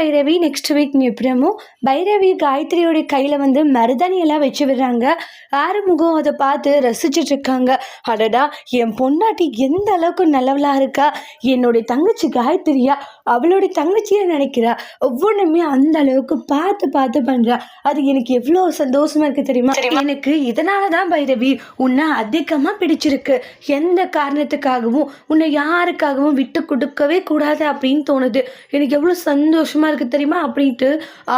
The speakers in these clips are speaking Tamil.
பைரவி நெக்ஸ்ட் வீக் எப்படிமோ பைரவி காயத்ரியோட கையில் வந்து மருதாணி எல்லாம் வச்சு விடுறாங்க. ஆறுமுகம் அதை பார்த்து ரசிச்சுட்டு இருக்காங்க. அடடா என் பொண்டாட்டி எந்த அளவுக்கு நல்லவளா இருக்கா? என்னுடைய தங்கச்சி காயத்ரியா அவளுடைய தங்கச்சியை நினைக்கிறா? ஒவ்வொன்றுமே அந்த அளவுக்கு பார்த்து பார்த்து பண்ணுறா அது எனக்கு எவ்வளோ சந்தோஷமா இருக்கு தெரியுமா? எனக்கு இதனால தான் பைரவி உன்னை அதிகமாக பிடிச்சிருக்கு. எந்த காரணத்துக்காகவும் உன்னை யாருக்காகவும் விட்டு கொடுக்கவே கூடாது அப்படின்னு தோணுது. எனக்கு எவ்வளோ சந்தோஷமா இருக்கு தெரியுமா? அப்படின்ட்டு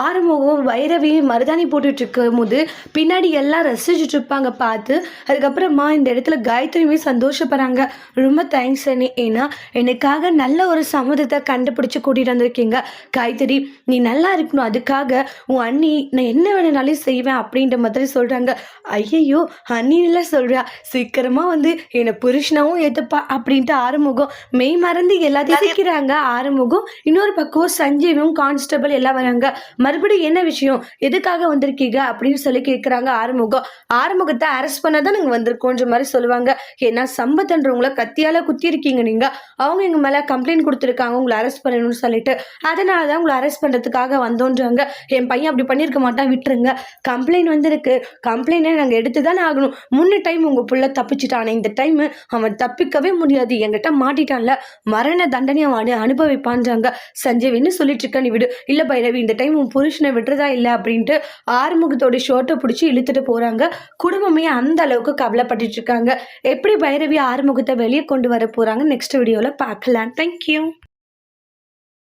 ஆறுமுகம் வைரவி மருதாணி போட்டுட்டு இருக்கும் போது பின்னாடி எல்லாம் ரசிச்சுட்டு இருப்பாங்க பார்த்து. அதுக்கப்புறமா இந்த இடத்துல காயத்ரியுமே சந்தோஷப்படுறாங்க. ரொம்ப தேங்க்ஸ் அண்ணி. ஏன்னா எனக்காக நல்ல ஒரு சம்மதத்தை கண்டுபிடிச்சு கூட்டிட்டு வந்திருக்கீங்க. காயத்ரி நீ நல்லா இருக்கணும். அதுக்காக உன் அண்ணி நான் என்ன வேணுனாலும் செய்வேன் அப்படின்ற மாதிரி சொல்றாங்க. ஐயையோ அண்ணின்ல சொல்றா. சீக்கிரமா வந்து என்னை புருஷனாவும் ஏத்துப்பா அப்படின்ட்டு ஆறுமுகம் மெய் மறந்து எல்லாத்தையும் சிக்கிறாங்க ஆறுமுகம் இன்னொரு பக்கம் சஞ்சீவும் கான்ஸ்டபிள் எல்லாம் வராங்க. மறுபடியும் என்ன விஷயம்? எதுக்காக வந்திருக்கீங்க? அப்படின்னு சொல்லி கேட்குறாங்க ஆறுமுகம். ஆறுமுகத்தை அரெஸ்ட் பண்ண தான் நாங்கள் வந்திருக்கோன்ற மாதிரி சொல்லுவாங்க. ஏன்னா சம்பத்துன்றவங்களை கத்தியால் குத்தி இருக்கீங்க அவங்க எங்கள் மேலே கம்ப்ளைண்ட் கொடுத்துருக்காங்க. உங்களை அரெஸ்ட் பண்ணணும்னு சொல்லிட்டு. அதனால தான் உங்களை அரெஸ்ட் பண்ணுறதுக்காக வந்தோன்றாங்க. என் பையன் அப்படி பண்ணியிருக்க மாட்டான் விட்டுருங்க. கம்ப்ளைண்ட் வந்திருக்கு. கம்ப்ளைண்ட்டை நாங்கள் எடுத்து தானே ஆகணும். முன்ன டைம் உங்கள் புள்ள தப்பிச்சிட்டானே. இந்த டைம் அவன் தப்பிக்கவே முடியாது. என்கிட்ட மாட்டிட்டான்ல. மரண தண்டனை அவன் அனுபவிப்பான்றாங்க. சஞ்சீவின்னு சொல்லிட்டு இருக்க? நீ விடு. இல்லை பைரவி இந்த டைம் உன் புருஷனை விட்டுறதா இல்லை அப்படின்ட்டு ஆறுமுகத்தோட ஷர்ட்டை பிடிச்சி இழுத்துட்டு போகிறாங்க குடும்பமே அந்த அளவுக்கு கவலைப்பட்டுட்டு இருக்காங்க. எப்படி பைரவி ஆறுமுகத்தை வெளியே கொண்டு வர போகிறாங்க நெக்ஸ்ட் வீடியோவில் பார்க்கலாம். தேங்க்யூ